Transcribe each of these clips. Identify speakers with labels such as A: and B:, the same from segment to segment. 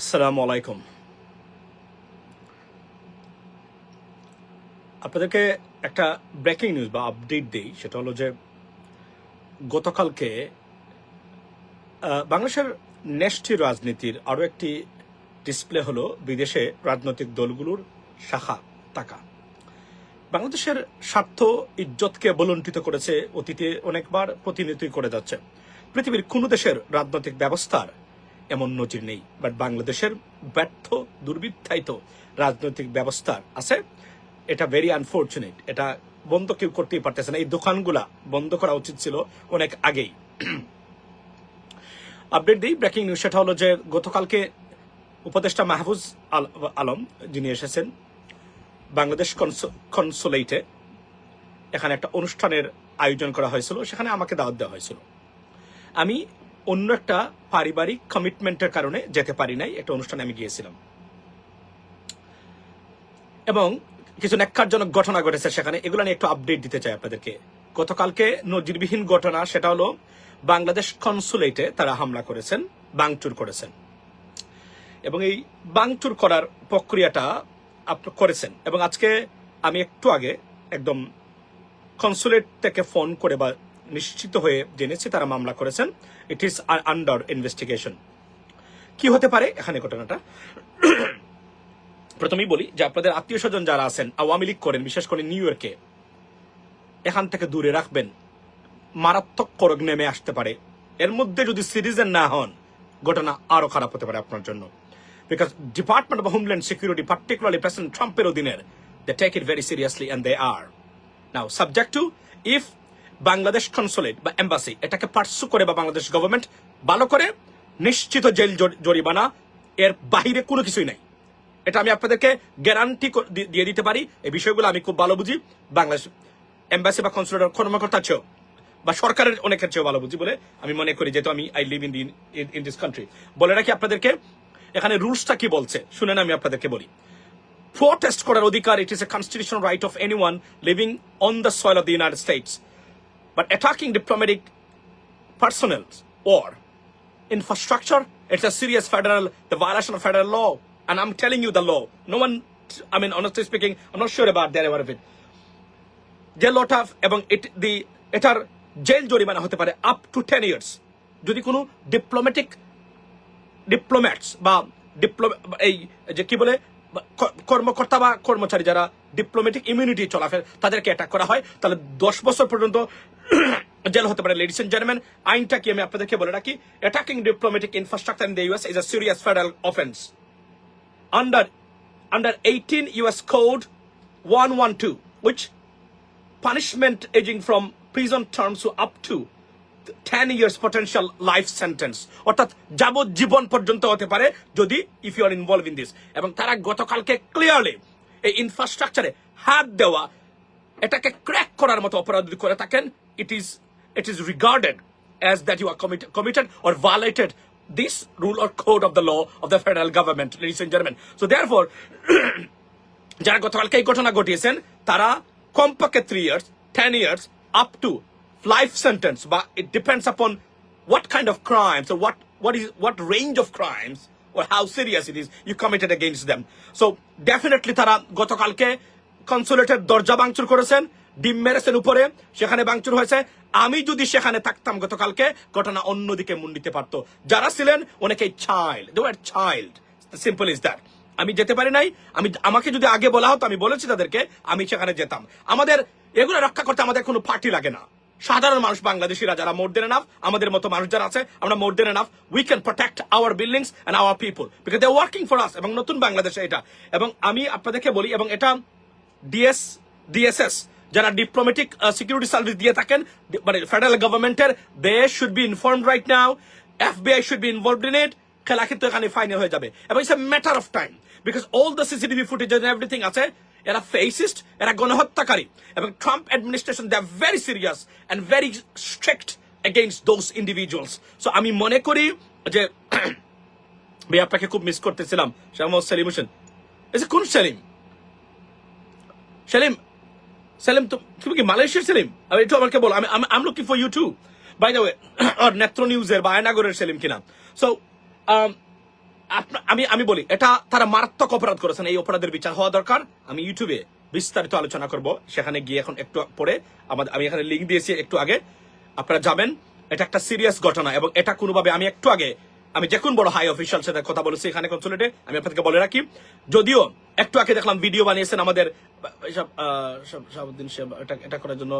A: আসসালামু আলাইকুম। আপনাদেরকে একটা ব্রেকিং নিউজ বা আপডেট দিই, সেটা হলো যে গতকালকে বাংলাদেশের ন্যাশটি রাজনীতির আরও একটি ডিসপ্লে হলো বিদেশে রাজনৈতিক দলগুলোর শাখা টাকা। বাংলাদেশের স্বার্থ ইজ্জতকে বলণ্ঠিত করেছে, অতীতে অনেকবার প্রতিনিধিত্ব করে যাচ্ছে। পৃথিবীর কোন দেশের রাজনৈতিক ব্যবস্থার এমন নজির নেই। বাট বাংলাদেশের ব্যর্থ, দুর্বৃত্তায়িত রাজনৈতিক ব্যবস্থার আছে। এটা ভেরি আনফর্চুনেট এটা বন্ধ কেউ করতেই পারতেছে না। এই দোকানগুলা বন্ধ করা উচিত ছিল অনেক আগেই। আপডেট দিই ব্রেকিং নিউজ সেটা হলো যে গতকালকে উপদেষ্টা মাহফুজ আলম যিনি এসেছেন বাংলাদেশ কনসুলেটে এখানে একটা অনুষ্ঠানের আয়োজন করা হয়েছিল। সেখানে আমাকে দাওয়াত দেওয়া হয়েছিল। আমি অন্য একটা পারিবারিক কমিটমেন্টের কারণে যেতে পারি নাই, একটা অনুষ্ঠানে আমি গিয়েছিলাম। এবং কিছু ন্যাক্কারজনক ঘটনা ঘটেছে সেখানে, এগুলো নিয়ে একটু আপডেট দিতে চাই আপনাদেরকে। গতকালকে নজিরবিহীন ঘটনা, সেটা হলো বাংলাদেশ কনসুলেটে তারা হামলা করেছেন, বাংচুর করেছেন। এবং এই বাংচুর করার প্রক্রিয়াটা করেছেন। এবং আজকে আমি একটু আগে একদম কনসুলেট থেকে ফোন করে বা নিশ্চিত হয়ে জেনেছি তারা মামলা করেছেন। ইট ইজ আন্ডার ইনভেস্টিগেশন কি হতে পারে? এখানে ঘটনাটা। প্রথমেই বলি যে আপনাদের আত্মীয় স্বজন যারা আছেন, আওয়ামী লীগ করেন, বিশেষ করে নিউ ইয়র্কে এখান থেকে দূরে রাখবেন। মারাত্মক করগ নেমে আসতে পারে। এর মধ্যে যদি সিটিজেন না হন, ঘটনা আরও খারাপ হতে পারে আপনার জন্য। Because department of homeland security particularly president ট্রাম্পের অধীনের they take it very seriously and they are now subject to if Bangladesh consulate বা এম্বাসি এটাকে পার্সু করে বা বাংলাদেশ গভর্নমেন্ট ভালো করে নিশ্চিত জেল জরিমানা, এর বাহিরে কোনো কিছুই নাই। এটা আমি আপনাদেরকে গ্যারান্টি দিয়ে দিতে পারি। এই বিষয়গুলো আমি খুব ভালো বুঝি। বাংলাদেশ এম্বাসি বা কনসুলেট কর্মকর্তার চেয়েও, বা সরকারের অনেকের চেয়েও ভালো বুঝি বলে আমি মনে করি, যেহেতু আমি I live in the in this country বলে রাখি আপনাদেরকে, এখানে রুলসটা কি বলছে? শুনেন আমি আপনাদেরকে বলি। প্রোটেস্ট করার অধিকার it is a constitutional right of any one living on the soil of the United States but attacking diplomatic personnel or infrastructure, it's a serious federal, the violation of federal law. And I'm telling you the law. No one, I mean, honestly speaking, I'm not sure about that of it. যে লটা এবং the- এটার jail জরিমানা হতে পারে up to ten years যদি কোনো diplomatic diplomats বা ডিপ্লো এই যে কি বলে কর্মকর্তা বা কর্মচারী যারা ডিপ্লোম্যাটিক ইমিউনিটি চলাফের তাদেরকে অ্যাটাক করা হয় তাহলে দশ বছর পর্যন্ত জেল হতে পারে লেডিস এন্ড জেন্টলম্যান আইনটা কি আমি আপনাদেরকে বলে রাখি? Attacking diplomatic infrastructure in the US is a serious federal offence under under 18 US one 112, which punishment aging from prison terms to up to 10 years potential life sentence অর্থাৎ যাবজ্জীবন পর্যন্ত হতে পারে যদি if you are involved in this এবং তারা গতকালকে clearly এই ইনফ্রাস্ট্রাকচারে হাত দেওয়া এটাকে ক্র্যাক করার মতো অপরাধ করে থাকেন It is it is regarded as that you are committed, committed or violated this rule or code of the law of the federal government, ladies and gentlemen. So therefore, যারা গতকালকে এই ঘটনা ঘটিয়েছেন তারা কমপক্ষে three years ten years up to life sentence বা it depends upon what kind of crimes or what what is what range of crimes or how serious it is you committed against them. So definitely তারা গতকালকে কনসুলেটের দরজা ভাঙচুর করেছেন, ডিম মেরেছেন উপরে, সেখানে ভাঙচুর হয়েছে। আমি যদি সেখানে থাকতাম গতকালকে, ঘটনা অন্যদিকে মুন্ডিতে পারতো। যারা ছিলেন, অনেকেই child they child simple is that আমি যেতে পারি নাই, আমি আমাকে যদি আগে বলা হতো, আমি বলেছি তাদেরকে, আমি সেখানে যেতাম। আমাদের এগুলো রক্ষা করতে আমাদের কোনো পার্টি লাগে না। সাধারণ মানুষ, বাংলাদেশিরা যারা মোর দেন এনাফ আমাদের মতো মানুষ যারা আছে, আমরা more than enough we can protect our buildings and our people because they working for us এবং নতুন বাংলাদেশে এটা। এবং আমি আপনাদেরকে বলি, এবং এটা ডিএস ডিএসএস যারা ডিপ্লোমেটিক সিকিউরিটি সার্ভিস দিয়ে থাকেন মানে ফেডারেল গভর্নমেন্টের they should be informed right now FBI should be involved in it খেলা কিন্তু এখানে ফাইনাল হয়ে যাবে। এবং it's a matter of time because all the CCTV footage everything আছে, এরা ফেসিস্ট এরা গণহত্যাকারী, এবং Trump administration they are very serious and very strict against those individuals so আমি মনে করি যে, ভাই, আপনাকে খুব মিস করতেছিলাম শাহ সেলিম হোসেন। কোন সেলিম? সেলিম তো তুমি কি মালয়েশিয়ার সেলিম? আমি একটু আমাকে বলো, আমি, আম looking for you to by the way আর নেত্র নিউজের বা আয়নাগরের সেলিম কিনা? সো আপনা- আমি আমি বলি, এটা তারা মারাত্মক অপরাধ করেছেন, এই অপরাধের বিচার হওয়া দরকার। আমি ইউটিউবে বিস্তারিত আলোচনা করব, সেখানে গিয়ে এখন একটু পরে আমাদের আমি এখানে লিঙ্ক দিয়েছি একটু আগে। আপনারা যাবেন, এটা একটা সিরিয়াস ঘটনা এবং এটা কোনোভাবে আমি একটু আগে আমি যে কোন বড় হাই অফিসিয়াল সাথে কথা বলেছি এখানে কনসুলেটে আমি আপনাদেরকে বলে রাখি। যদিও একটু আগে দেখলাম ভিডিও বানিয়েছেন আমাদের এটা করার জন্য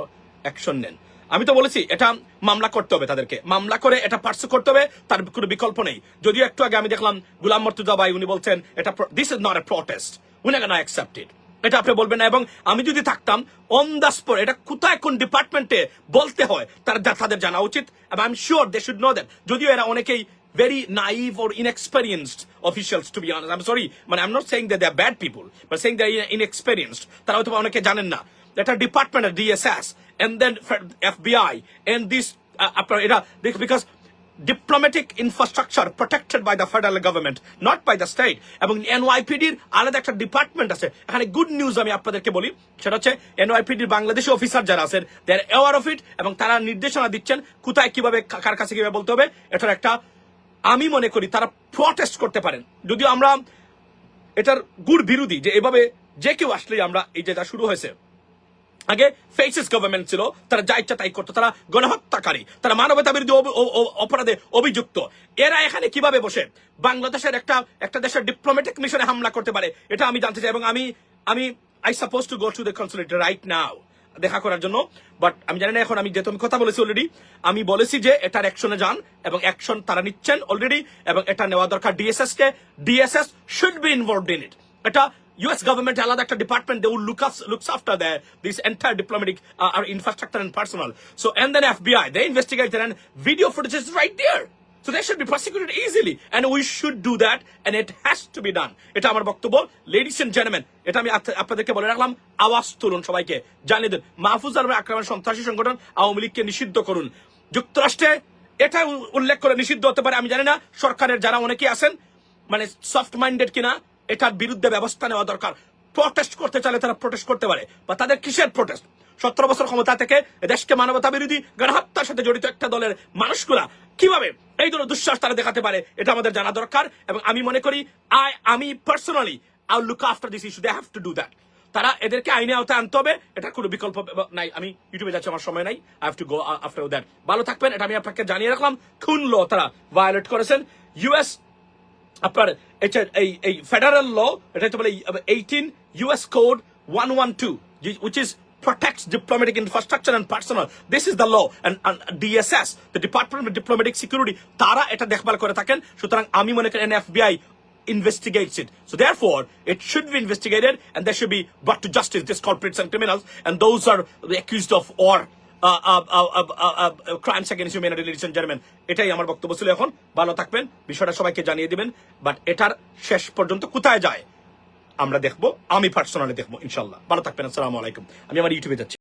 A: অ্যাকশন নেন। আমি তো বলেছি, এটা মামলা করতে হবে তাদেরকে। মামলা করে এটা পার্সু করতে হবে, তার কোনো বিকল্প নেই। যদিও একটু আগে আমি দেখলাম গুলাম মর্তুজা ভাই, উনি বলছেন, এটা this is not a protest উনি কেন অ্যাকসেপ্টেড এটা আপনি বলবেন না, এবং আমি যদি থাকতাম অন দ্য স্পট এটা কোথায়, কোন ডিপার্টমেন্টে বলতে হয়, তার, তাদের জানা উচিত, এবং I am sure they should know that যদিও এরা অনেকেই very naive or inexperienced officials to be honest i'm sorry মানে i'm not saying that they're bad people but saying they're inexperienced তারা হয়তো অনেকে জানেন না এটা department DSS and then FBI and this uh, আপনার এটা because diplomatic infrastructure protected by the federal government not by the state এবং এনওয়াইপিডির আলাদা একটা ডিপার্টমেন্ট আছে এখানে গুড নিউজ আমি আপনাদেরকে বলি সেটা হচ্ছে এনওয়াইপিডির বাংলাদেশি অফিসার যারা আছেন দে আর অফ ইট এবং তারা নির্দেশনা দিচ্ছেন কোথায় কীভাবে কার কাছে কীভাবে বলতে হবে এটার একটা আমি মনে করি তারা প্রটেস্ট করতে পারেন। যদিও আমরা এটার গুড় বিরোধী যে এভাবে যে কেউ আসলেই আমরা এই যে যা শুরু হয়েছে। আগে ফেসিস গভর্নমেন্ট ছিল, তারা যা ইচ্ছা তাই করতো, তারা গণহত্যাকারী, তারা মানবতা বিরোধী অপরাধে অভিযুক্ত। এরা এখানে কীভাবে বসে? বাংলাদেশের একটা একটা দেশের ডিপ্লোম্যাটিক মিশনে হামলা করতে পারে, এটা আমি জানতে চাই এবং আমি আমি I suppose to go to the consulate right now দেখা করার জন্য বাট আমি জানি না এখন আমি যেহেতু আমি কথা বলেছি অলরেডি আমি বলেছি যে এটার অ্যাকশনে যান এবং অ্যাকশন তারা নিচ্ছেন অলরেডি এবং এটা নেওয়া দরকার DSS K DSS should be involved in it এটা US government আলাদা একটা department they will look us looks after the this entire diplomatic uh, infrastructure and personnel so and then FBI they investigated and video footage is right there so they should be prosecuted easily. And we should do that, and it has to be done. এটা আমার বক্তব্য। Ladies and gentlemen, এটা আমি up- আপনাদেরকে বলে রাখলাম, আওয়াজ তুলুন সবাইকে। জানিয়ে দিন, মাহফুজ আলমের আক্রমণ সন্ত্রাসী সংগঠন আওয়ামী লীগকে নিষিদ্ধ করুন। যুক্তরাষ্ট্রে এটা উল্লেখ করে নিষিদ্ধ হতে পারে, আমি জানি না। সরকারের যারা অনেকেই আছেন মানে সফট মাইন্ডেড কিনা, এটার বিরুদ্ধে ব্যবস্থা নেওয়া দরকার। প্রটেস্ট করতে চাইলে তারা প্রটেস্ট করতে পারে, বা তাদের কিসের প্রটেস্ট সতেরো বছর ক্ষমতা থেকে দেশকে মানবতা বিরোধী গণহত্যার সাথে জড়িত একটা দলের মানুষগুলা কীভাবে এই ধরনের দুঃশ্বাস তারা দেখাতে পারে। এটা আমাদের জানা দরকার এবং আমি মনে করি, আই, আমি personally I look after this issue they have to do that তারা এদেরকে আইনে আওতায় আনতে হবে এটা কোনো বিকল্প নাই। আমি ইউটিউবে যাচ্ছি, আমার সময় নাই। I have to go after that ভালো থাকবেন, এটা আমি আপনাকে জানিয়ে রাখলাম। খুন ল তারা ভায়োলেট করেছেন। ইউএস আপনার এই এই ফেডারেল ল এটা হচ্ছে বলে eighteen US code one one two which is protects diplomatic infrastructure and personnel. This is the law. And, and DSS, the Department of Diplomatic Security, তারা এটা দেখভাল করে থাকেন সুতরাং আমি মনে করি and FBI investigates it. So therefore, it should be investigated and there should be brought to justice these culprits and criminals and those are accused of uh, uh, uh, uh, uh, uh, crimes against humanity, ladies and gentlemen. এটাই আমার বক্তব্য ছিল এখন ভালো থাকবেন বিষয়টা সবাইকে জানিয়ে দিবেন বাট এটার শেষ পর্যন্ত কোথায় যায় আমরা দেখব আমি পার্সোনালি দেখব ইনশাল্লাহ ভালো থাকবেন আসসালামু আলাইকুম। আমি আমার ইউটিউবে যাচ্ছি।